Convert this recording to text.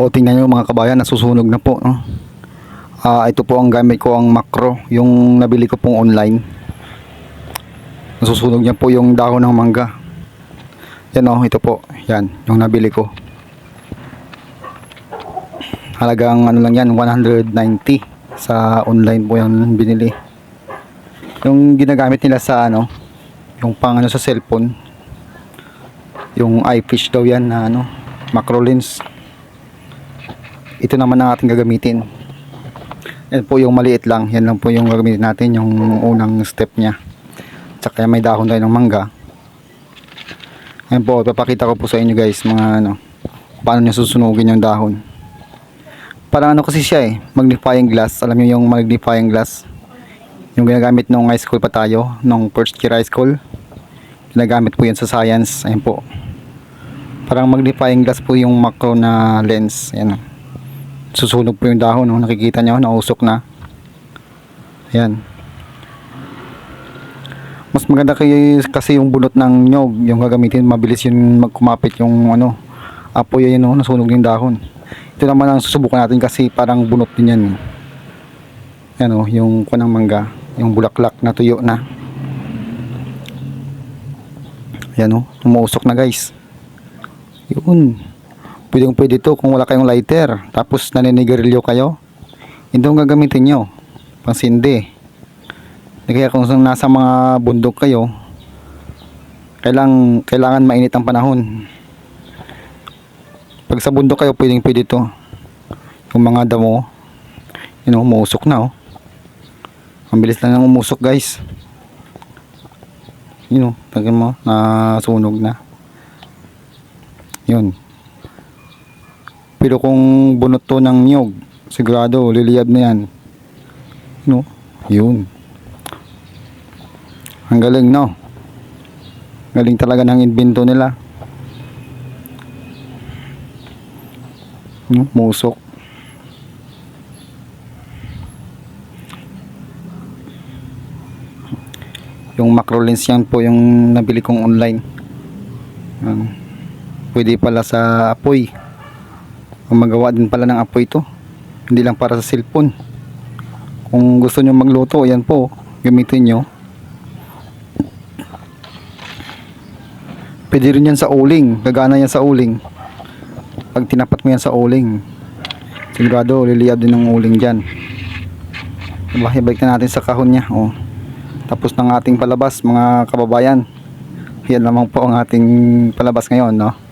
O tingnan nyo mga kabayan, nasusunog na po. No? Ah, ito po ang gamit ko ang macro, yung nabili ko pong online. Nasusunog niya po yung dahon ng mangga. Yan o, ito po. Yan, yung nabili ko. Halagang ano lang yan, 190 sa online po yan binili. Yung ginagamit nila sa ano, yung pang ano sa cellphone. Yung iFish daw yan na ano, macro lens. Ito naman ang ating gagamitin. Yan po yung maliit lang. Yan lang po yung gagamitin natin, yung unang step niya. Tsaka may dahon tayo ng mangga. Yan po, papakita ko po sa inyo guys, mga ano, paano niya susunugin yung dahon. Parang ano kasi siya eh, magnifying glass. Alam niyo yung magnifying glass? Yung ginagamit nung high school pa tayo, nung first year high school. Ginagamit po yan sa science. Ayan po. Parang magnifying glass po yung macro na lens. Ayan. Susunog po yung dahon. No? Nakikita nyo, nausok na. Ayan. Mas maganda kay, kasi yung bunot ng nyog, yung gagamitin, mabilis yun magkumapit yung ano, apoy yun, no? nasunog yung dahon. Ito naman ang susubukan natin kasi parang bunot din yan. Yan o, yung kunang mangga, yung bulaklak na tuyo na. Yan o, tumusok na guys. Yun. Pwedeng pwede to kung wala kayong lighter. Tapos naninigarilyo kayo. Ito ang gagamitin nyo. Pansindi. Kaya kung nasa mga bundok kayo, kailang, kailangan mainit ang panahon. Pag sa bundok kayo, pwedeng pwede to. Yung mga damo, yun know, umusok na oh. Ang bilis lang ng umusok guys. Yun oh, tingnan mo, nasunog na. Yun. Pero kung bunot to ng nyog, sigurado liliyab na yan. No? Yun. Ang galing no. Galing talaga ng invento nila. No? Musok. Yung macro lens yan po yung nabili kong online. Yan. pwede pala sa apoy. Magawa din pala ng apoy ito. Hindi lang para sa cellphone. Kung gusto nyo magluto, yan po. Gamitin nyo. Pwede rin yan sa uling. Gagana yan sa uling. Pag tinapat mo yan sa uling, sigurado liliyab din ng uling dyan. Diba? Ibalik na natin sa kahon niya. Oh. Tapos ng ating palabas, mga kababayan. Yan lamang po ang ating palabas ngayon, no?